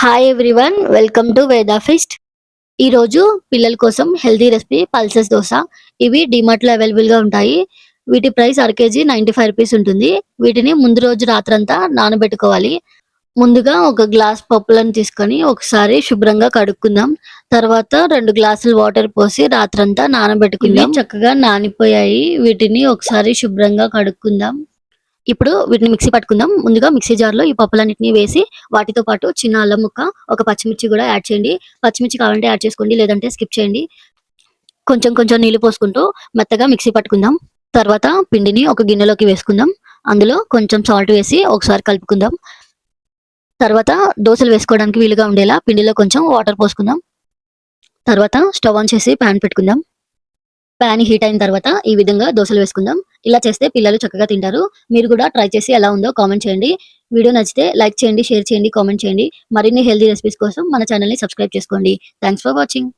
Hi everyone welcome to Veda feast ఈరోజు పిల్లల కోసం హెల్దీ రెసిపీ పల్సెస్ దోశ ఇవి డిమార్ట్లో లో అవైలబుల్గా ఉంటాయి. వీటి ప్రైస్ అరకేజీ కేజీ ఫైవ్ రూపీస్ ఉంటుంది. వీటిని ముందు రోజు రాత్రంతా నానబెట్టుకోవాలి. ముందుగా ఒక గ్లాస్ పప్పులను తీసుకొని ఒకసారి శుభ్రంగా కడుక్కుందాం. తర్వాత రెండు గ్లాసులు వాటర్ పోసి రాత్రంతా నానబెట్టుకుందాం. చక్కగా నానిపోయాయి. వీటిని ఒకసారి శుభ్రంగా కడుక్కుందాం. ఇప్పుడు వీటిని మిక్సీ పట్టుకుందాం. ముందుగా మిక్సీ జార్లో ఈ పప్పులన్నిటిని వేసి వాటితో పాటు చిన్న అల్లం ముక్క ఒక పచ్చిమిర్చి కూడా యాడ్ చేయండి. పచ్చిమిర్చి కావాలంటే యాడ్ చేసుకోండి లేదంటే స్కిప్ చేయండి. కొంచెం కొంచెం నీళ్ళు పోసుకుంటూ మెత్తగా మిక్సీ పట్టుకుందాం. తర్వాత పిండిని ఒక గిన్నెలోకి వేసుకుందాం. అందులో కొంచెం సాల్ట్ వేసి ఒకసారి కలుపుకుందాం. తర్వాత దోశలు వేసుకోవడానికి వీలుగా ఉండేలా పిండిలో కొంచెం వాటర్ పోసుకుందాం. తర్వాత స్టవ్ ఆన్ చేసి ప్యాన్ పెట్టుకుందాం. ప్యాన్ హీట్ అయిన తర్వాత ఈ విధంగా దోశలు వేసుకుందాం. ఇలా చేస్తే పిల్లలు చక్కగా తింటారు. మీరు కూడా ట్రై చేసి ఎలా ఉందో కామెంట్ చేయండి. వీడియో నచ్చితే లైక్ చేయండి షేర్ చేయండి కామెంట్ చేయండి. మరిన్ని హెల్తీ రెసిపీస్ కోసం మన ఛానల్ని సబ్స్క్రైబ్ చేసుకోండి. Thanks for watching.